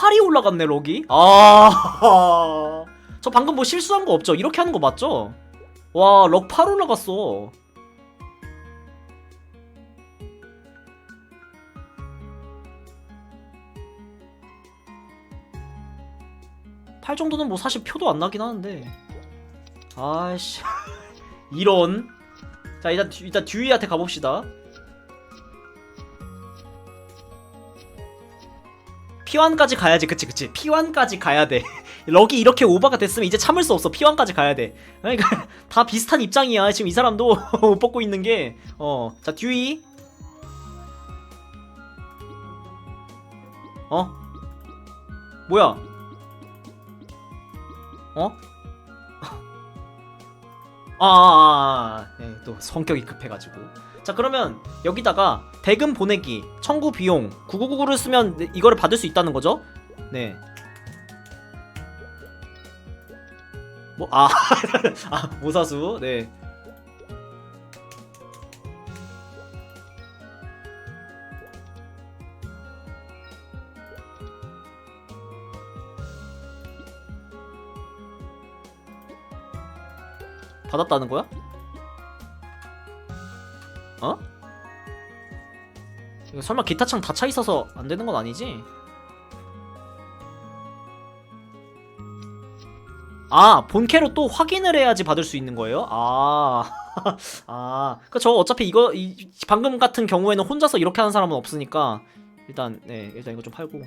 8이 올라갔네 럭이. 아... 저 방금 뭐 실수한 거 없죠? 이렇게 하는 거 맞죠? 와 럭 8 올라갔어. 8 정도는 뭐 사실 표도 안 나긴 하는데. 아이씨. 이런. 자 일단 듀- 일단 듀이한테 가봅시다 P1까지 가야지. 그치 그치. P1까지 가야 돼. 럭이 이렇게 오버가 됐으면 이제 참을 수 없어. P1까지 가야 돼. 그러니까 다 비슷한 입장이야. 지금 이 사람도 못 뽑고 있는 게 어자 듀이 어? 뭐야? 어? 아, 아, 아, 네, 또 성격이 급해가지고. 자, 그러면 여기다가 대금 보내기, 청구 비용 9999를 쓰면 네, 이거를 받을 수 있다는 거죠? 네. 뭐, 아, 아, 모사수, 네. 받았다는 거야? 어? 설마 기타창 다 차 있어서 안 되는 건 아니지? 아 본캐로 또 확인을 해야지 받을 수 있는 거예요? 아, 아, 그저 어차피 이거 이, 방금 같은 경우에는 혼자서 이렇게 하는 사람은 없으니까 일단 네 일단 이거 좀 팔고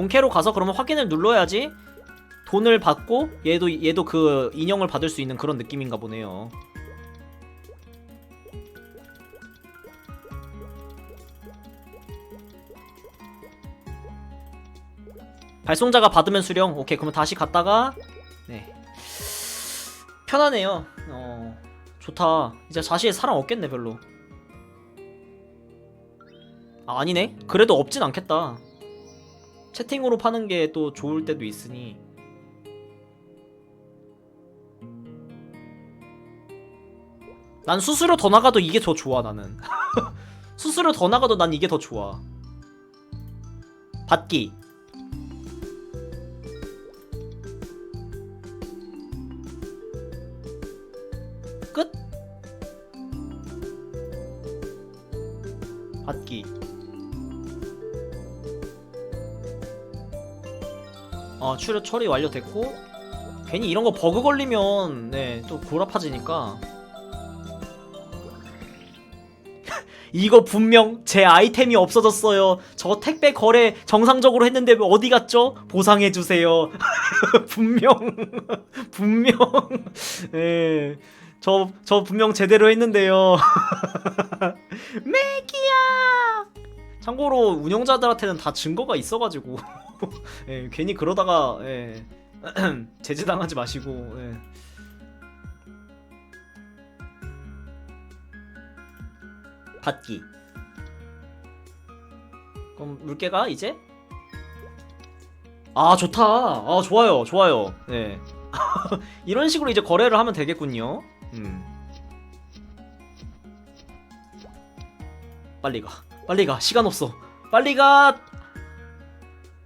본캐로 가서 그러면 확인을 눌러야지 돈을 받고 얘도 얘도 그 인형을 받을 수 있는 그런 느낌인가 보네요. 발송자가 받으면 수령. 오케이. 그러면 다시 갔다가 네. 편하네요. 어. 좋다. 이제 자시에 사람 없겠네, 별로. 아, 아니네. 그래도 없진 않겠다. 채팅으로 파는 게 또 좋을 때도 있으니. 난 수수료 더 나가도 이게 더 좋아 나는. 수수료 더 나가도 난 이게 더 좋아. 받기. 끝. 받기 어 추려 처리 완료됐고 괜히 이런 거 버그 걸리면 네또 고라파지니까. 이거 분명 제 아이템이 없어졌어요. 저 택배 거래 정상적으로 했는데 왜 어디 갔죠? 보상해 주세요. 분명 분명. 예. 저, 저 분명 제대로 했는데요. 맥이야 참고로 운영자들한테는 다 증거가 있어가지고. 예, 괜히 그러다가 예, 제재당하지 마시고 예. 받기. 그럼 물개가 이제? 아 좋다. 아 좋아요 좋아요. 네 이런 식으로 이제 거래를 하면 되겠군요. 음. 빨리 가 빨리 가 시간 없어 빨리 가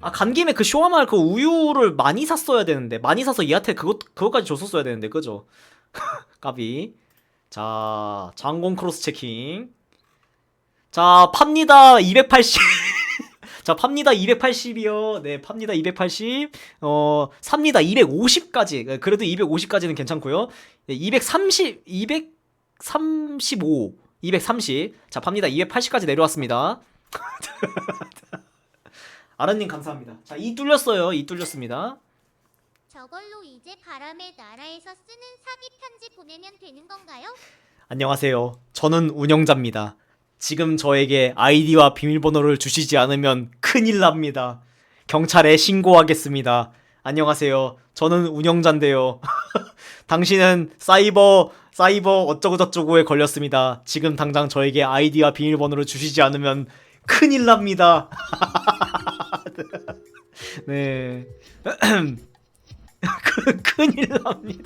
아, 간 김에 그 쇼아말 그 우유를 많이 샀어야 되는데. 많이 사서 얘한테 그것, 그것까지 줬었어야 되는데. 그죠? 까비. 자, 장공 크로스 체킹. 자, 팝니다. 280. 자, 팝니다. 280이요. 네, 팝니다. 280. 어, 삽니다. 250까지. 그래도 250까지는 괜찮고요. 네, 230, 235. 230. 자, 팝니다. 280까지 내려왔습니다. 아라님 감사합니다. 자, 이 뚫렸어요. 이 뚫렸습니다. 저걸로 이제 바람의 나라에서 쓰는 사기 편지 보내면 되는 건가요? 안녕하세요. 저는 운영자입니다. 지금 저에게 아이디와 비밀번호를 주시지 않으면 큰일 납니다. 경찰에 신고하겠습니다. 안녕하세요. 저는 운영자인데요. 당신은 사이버 사이버 어쩌고저쩌고에 걸렸습니다. 지금 당장 저에게 아이디와 비밀번호를 주시지 않으면 큰일 납니다. 네. 큰일 납니다.